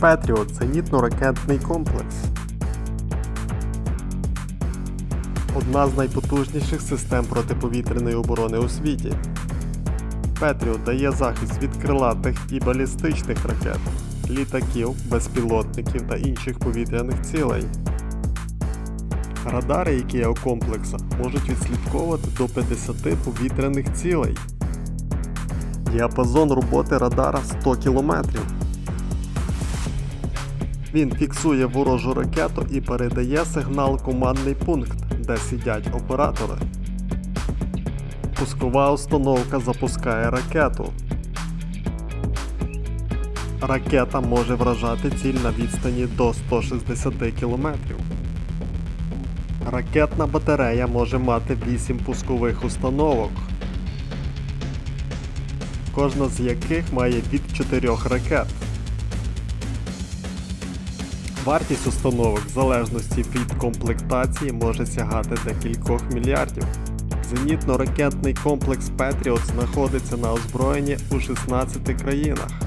Петріот зенітно-ракетний комплекс. Одна з найпотужніших систем протиповітряної оборони у світі. Петріот дає захист від крилатих і балістичних ракет, літаків, безпілотників та інших повітряних цілей. Радари, у комплекса, можуть відслідковувати до 50 повітряних цілей. Діапазон роботи радара 100 км. Він фіксує ворожу ракету і передає сигнал командний пункт, де сидять оператори. Пускова установка запускає ракету. Ракета може вражати ціль на відстані до 160 км. Ракетна батарея може мати 8 пускових установок, кожна з яких має від 4 ракет. Вартість установок в залежності від комплектації може сягати декількох мільярдів. Зенітно-ракетний комплекс Patriot знаходиться на озброєнні у 16 країнах.